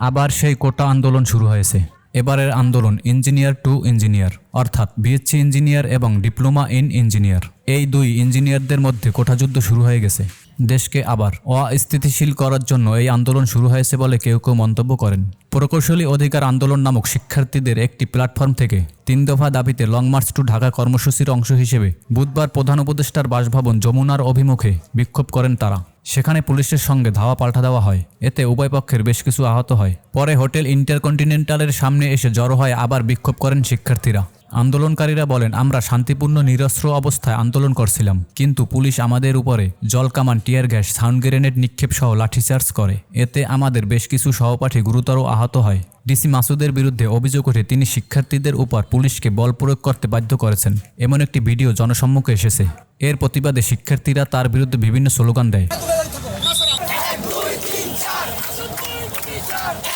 আবার সেই কোটা আন্দোলন শুরু হয়েছে। এবারের আন্দোলন ইঞ্জিনিয়ার টু ইঞ্জিনিয়ার, অর্থাৎ বিএসসি ইঞ্জিনিয়ার এবং ডিপ্লোমা ইন ইঞ্জিনিয়ার। এই দুই ইঞ্জিনিয়ারদের মধ্যে কোঠাযুদ্ধ শুরু হয়ে গেছে। দেশকে আবার অস্থিতিশীল করার জন্য এই আন্দোলন শুরু হয়েছে বলে কেউ কেউ মন্তব্য করেন। প্রকৌশলী অধিকার আন্দোলন নামক শিক্ষার্থীদের একটি প্ল্যাটফর্ম থেকে তিন দফা দাবিতে লং মার্চ টু ঢাকা কর্মসূচির অংশ হিসেবে বুধবার প্রধান উপদেষ্টার বাসভবন যমুনার অভিমুখে বিক্ষোভ করেন তারা। সেখানে পুলিশের সঙ্গে ধাওয়া পাল্টা দেওয়া হয়। এতে উভয় পক্ষের বেশ কিছু আহত হয়। পরে হোটেল ইন্টারকন্টিনেন্টালের সামনে এসে জড়ো হয় আবার বিক্ষোভ করেন শিক্ষার্থীরা। আন্দোলনকারীরা বলেন, আমরা শান্তিপূর্ণ, নিরস্ত্র অবস্থায় আন্দোলন করছিলাম। কিন্তু পুলিশ আমাদের উপরে জলকামান টিয়ার গ্যাস, সাউন্ড গ্রেনেড নিক্ষেপ সহ লাঠিচার্জ করে। এতে আমাদের বেশ কিছু সহপাঠী গুরুতর আহত হয়। ডিসি মাসুদের বিরুদ্ধে অভিযোগ ওঠে, তিনি শিক্ষার্থীদের উপর পুলিশকে বল প্রয়োগ করতে বাধ্য করেছেন। এমন একটি ভিডিও জনসম্মুখে এসেছে। এর প্রতিবাদে শিক্ষার্থীরা তার বিরুদ্ধে বিভিন্ন স্লোগান দেয়।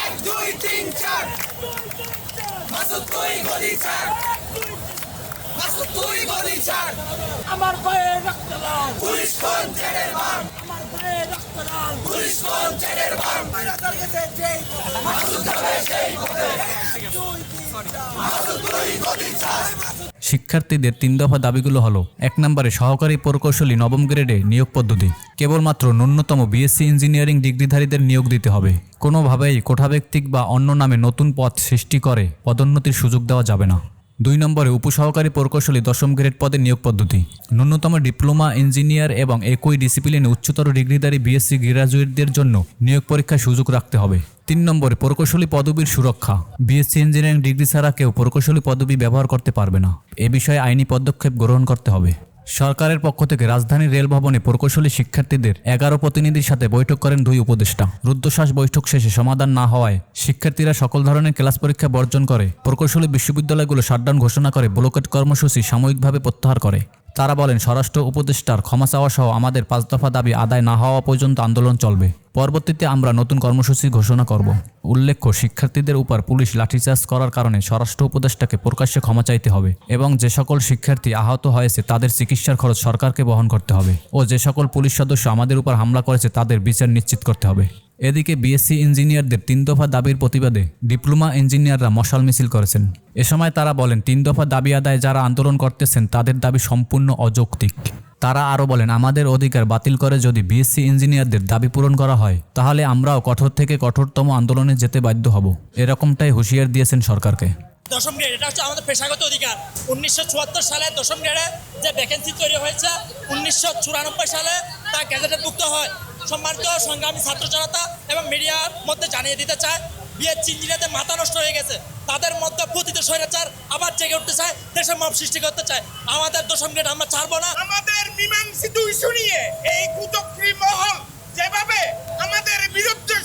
এক দুই তিন চার। মাসুদ তুই গলি চার মাসুদ তুই গলি চার আমার পায়ে রক্ত লাল। পুলিশ কোন ছেড়ে মার আমার পায়ে রক্ত লাল। পুলিশ কোন ছেড়ে মার মারা তার কাছে যেই মাসুদ যাবে সেই পথে। মাসুদ তুই গলি চার শিক্ষার্থীদের তিন দফা দাবিগুলো হলো, এক নম্বরে সহকারী প্রকৌশলী নবম গ্রেডে নিয়োগ পদ্ধতি, কেবলমাত্র ন্যূনতম বিএসসি ইঞ্জিনিয়ারিং ডিগ্রিধারীদের নিয়োগ দিতে হবে। কোনোভাবেই কোঠাব্যক্তিক বা অন্য নামে নতুন পদ সৃষ্টি করে পদোন্নতির সুযোগ দেওয়া যাবে না। দুই নম্বরে উপসহকারী প্রকৌশলী দশম গ্রেড পদে নিয়োগ পদ্ধতি, ন্যূনতম ডিপ্লোমা, ইঞ্জিনিয়ার এবং একই ডিসিপ্লিনে উচ্চতর ডিগ্রিধারী বিএসসি গ্রাজুয়েটদের জন্য নিয়োগ পরীক্ষার সুযোগ রাখতে হবে। তিন নম্বরে, প্রকৌশলী পদবীর সুরক্ষা। বিএসসি ইঞ্জিনিয়ারিং ডিগ্রি ছাড়া কেউ প্রকৌশলী পদবি ব্যবহার করতে পারবে না। এ বিষয়ে আইনি পদক্ষেপ গ্রহণ করতে হবে। সরকারের পক্ষ থেকে রাজধানীর রেল ভবনে প্রকৌশলী শিক্ষার্থীদের এগারো প্রতিনিধির সাথে বৈঠক করেন দুই উপদেষ্টা। রুদ্ধশ্বাস বৈঠক শেষে সমাধান না হওয়ায় শিক্ষার্থীরা সকল ধরনের ক্লাস পরীক্ষা বর্জন করে। প্রকৌশলী বিশ্ববিদ্যালয়গুলো শাটডাউন ঘোষণা করে ব্লকেট কর্মসূচি সাময়িকভাবে প্রত্যাহার করে। তারা বলেন, স্বরাষ্ট্র উপদেষ্টার ক্ষমা চাওয়া সহ আমাদের পাঁচ দফা দাবি আদায় না হওয়া পর্যন্ত আন্দোলন চলবে। পরবর্তীতে আমরা নতুন কর্মসূচি ঘোষণা করব। উল্লেখ্য, শিক্ষার্থীদের উপর পুলিশ লাঠিচার্জ করার কারণে স্বরাষ্ট্র উপদেষ্টাকে প্রকাশ্যে ক্ষমা চাইতে হবে এবং যে সকল শিক্ষার্থী আহত হয়েছে তাদের চিকিৎসার খরচ সরকারকে বহন করতে হবে ও যে সকল পুলিশ সদস্য আমাদের উপর হামলা করেছে তাদের বিচার নিশ্চিত করতে হবে। এদিকে বিএসসি ইঞ্জিনিয়ারদের তিন দফা দাবির প্রতিবাদে ডিপ্লোমা ইঞ্জিনিয়াররা মশাল মিছিল করেছেন। এ সময় তারা বলেন, তিন দফা দাবি আদায় যারা আন্দোলন করতেছেন, তাদের দাবি সম্পূর্ণ অযৌক্তিক। তারা আরও বলেন, আমাদের অধিকার বাতিল করে যদি বিএসসি ইঞ্জিনিয়ারদের দাবি পূরণ করা হয়, তাহলে আমরাও কঠোর থেকে কঠোরতম আন্দোলনে যেতে বাধ্য হব। এরকমটাই হুঁশিয়ার দিয়েছেন সরকারকে। দশম গ্রেড এটা হচ্ছে আমাদের পেশাগত অধিকার। উনিশশো চুয়াত্তর সালে দশম গ্রেডে যে ভ্যাকেন্সি তৈরি হয়েছে, উনিশশো চুরানব্বই সালে তা গ্যাজেটে মুক্ত হয়। সম্মানিত সংগ্রামী ছাত্র জনতা এবং মিডিয়ার মধ্যে জানিয়ে দিতে চায় বিয়ের চিঞ্জিনাতে মাথা নষ্ট হয়ে গেছে। তাদের মধ্যে প্রতিটি স্বৈরাচার আবার জেগে উঠতে চায়, দেশের মব সৃষ্টি করতে চায়। আমাদের দশম গেট আমরা ছাড়বো না। আমাদের মীমাংসিত ইস্যু নিয়ে এই কুচক্রী মহল যেভাবে আমাদের বিরুদ্ধে